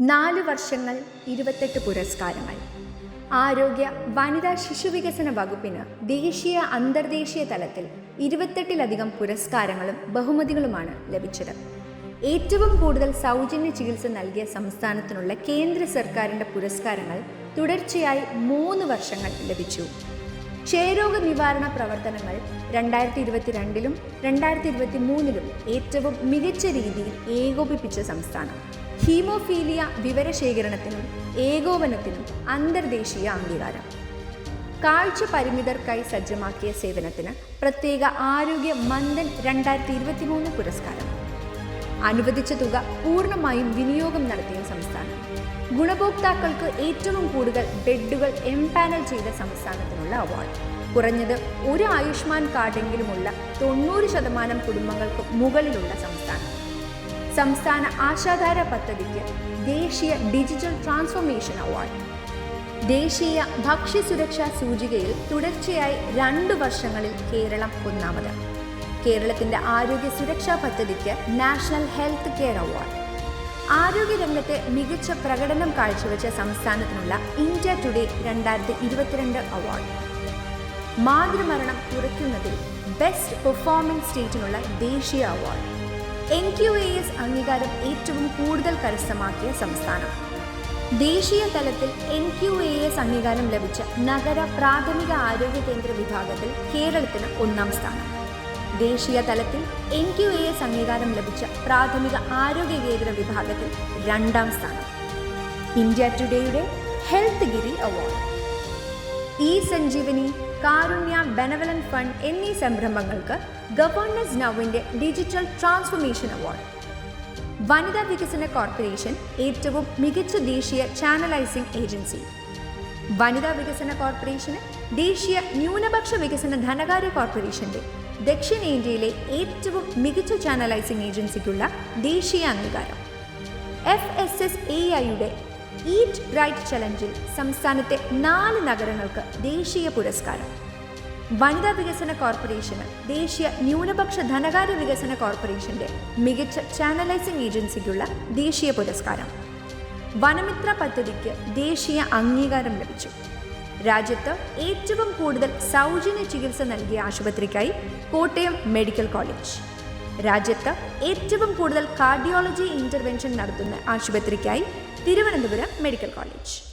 നാല് വർഷങ്ങൾ ഇരുപത്തെട്ട് പുരസ്കാരങ്ങൾ. ആരോഗ്യ വനിതാ ശിശുവികസന വകുപ്പിന് ദേശീയ അന്തർദേശീയ തലത്തിൽ ഇരുപത്തെട്ടിലധികം പുരസ്കാരങ്ങളും ബഹുമതികളുമാണ് ലഭിച്ചത്. ഏറ്റവും കൂടുതൽ സൗജന്യ ചികിത്സ നൽകിയ സംസ്ഥാനത്തിനുള്ള കേന്ദ്ര സർക്കാരിന്റെ പുരസ്കാരങ്ങൾ തുടർച്ചയായി മൂന്ന് വർഷങ്ങൾ ലഭിച്ചു. ക്ഷയരോഗ നിവാരണ പ്രവർത്തനങ്ങൾ രണ്ടായിരത്തി ഇരുപത്തിരണ്ടിലും രണ്ടായിരത്തി ഇരുപത്തി മൂന്നിലും ഏറ്റവും മികച്ച രീതിയിൽ ഏകോപിപ്പിച്ച സംസ്ഥാനം. ഹീമോഫീലിയ വിവരശേഖരണത്തിനും ഏകോപനത്തിനും അന്തർദേശീയ അംഗീകാരം. കാഴ്ച പരിമിതർക്കായി സജ്ജമാക്കിയ സേവനത്തിന് പ്രത്യേക ആരോഗ്യ മന്ദൻ രണ്ടായിരത്തി ഇരുപത്തിമൂന്ന് പുരസ്കാരം. അനുവദിച്ച തുക പൂർണമായും വിനിയോഗം നടത്തിയ സംസ്ഥാനം. ഗുണഭോക്താക്കൾക്ക് ഏറ്റവും കൂടുതൽ ബെഡുകൾ എംപാനൽ ചെയ്ത സംസ്ഥാനത്തിനുള്ള അവാർഡ്. കുറഞ്ഞത് ഒരു ആയുഷ്മാൻ കാർഡെങ്കിലുമുള്ള തൊണ്ണൂറ് ശതമാനം കുടുംബങ്ങൾക്ക് മുകളിലുള്ള സംസ്ഥാനം. സംസ്ഥാന ആശാധാര പദ്ധതിക്ക് ദേശീയ ഡിജിറ്റൽ ട്രാൻസ്ഫോർമേഷൻ അവാർഡ്. ദേശീയ ഭക്ഷ്യസുരക്ഷാ സൂചികയിൽ തുടർച്ചയായി രണ്ട് വർഷങ്ങളിൽ കേരളം ഒന്നാമത്. കേരളത്തിന്റെ ആരോഗ്യ സുരക്ഷാ പദ്ധതിക്ക് നാഷണൽ ഹെൽത്ത് കെയർ അവാർഡ്. ആരോഗ്യരംഗത്തെ മികച്ച പ്രകടനം കാഴ്ചവെച്ച സംസ്ഥാനത്തിനുള്ള ഇന്ത്യ ടുഡേ രണ്ടായിരത്തി ഇരുപത്തിരണ്ട് അവാർഡ്. മാതൃമരണം കുറയ്ക്കുന്നതിൽ ബെസ്റ്റ് പെർഫോമിംഗ് സ്റ്റേറ്റിനുള്ള ദേശീയ award. N Q A S അംഗീകാരം ഏറ്റവും കൂടുതൽ കരസ്ഥമാക്കിയ സംസ്ഥാനം. ദേശീയ തലത്തിൽ എൻ ക്യു എ എസ് അംഗീകാരം ലഭിച്ച നഗര പ്രാഥമിക ആരോഗ്യ കേന്ദ്ര വിഭാഗത്തിൽ കേരളത്തിന് ഒന്നാം സ്ഥാനം. ദേശീയ തലത്തിൽ എൻ ക്യു എ എസ് അംഗീകാരം ലഭിച്ച പ്രാഥമിക ആരോഗ്യ കേന്ദ്ര വിഭാഗത്തിൽ രണ്ടാം സ്ഥാനം. ഇന്ത്യ ടുഡേയുടെ ഹെൽത്ത് ഗിരി award. E Sanjeevani Karunya benevolent fund എന്നീ സംരംഭങ്ങൾക്ക് ഗവർണൻസ് നൗവിന്റെ ഡിജിറ്റൽ ട്രാൻസ്ഫോർമേഷൻ അവാർഡ്. വനിതാ വികസന കോർപ്പറേഷൻ ഏറ്റവും മികച്ച ദേശീയ ചാനലൈസിംഗ് ഏജൻസി. വനിതാ വികസന കോർപ്പറേഷന് ദേശീയ ന്യൂനപക്ഷ വികസന ധനകാര്യ കോർപ്പറേഷന്റെ ദക്ഷിണേന്ത്യയിലെ ഏറ്റവും മികച്ച ചാനലൈസിംഗ് ഏജൻസിക്കുള്ള ദേശീയ അംഗീകാരം. എഫ് എസ് എസ് എ ഐയുടെ ഈറ്റ് റൈറ്റ് ചലഞ്ചിൽ സംസ്ഥാനത്തെ നാല് നഗരങ്ങൾക്ക് ദേശീയ പുരസ്കാരം. വനിതാ വികസന കോർപ്പറേഷന് ദേശീയ ന്യൂനപക്ഷ ധനകാര്യ വികസന കോർപ്പറേഷന്റെ മികച്ച ചാനലൈസിംഗ് ഏജൻസിക്കുള്ള ദേശീയ പുരസ്കാരം. വനമിത്ര പദ്ധതിക്ക് ദേശീയ അംഗീകാരം ലഭിച്ചു. രാജ്യത്ത് ഏറ്റവും കൂടുതൽ സൗജന്യ ചികിത്സ നൽകിയ ആശുപത്രിക്കായി കോട്ടയം മെഡിക്കൽ കോളേജ്. രാജ്യത്ത് ഏറ്റവും കൂടുതൽ കാർഡിയോളജി ഇന്റർവെൻഷൻ നടത്തുന്ന ആശുപത്രിക്കായി തിരുവനന്തപുരം മെഡിക്കൽ കോളേജ്.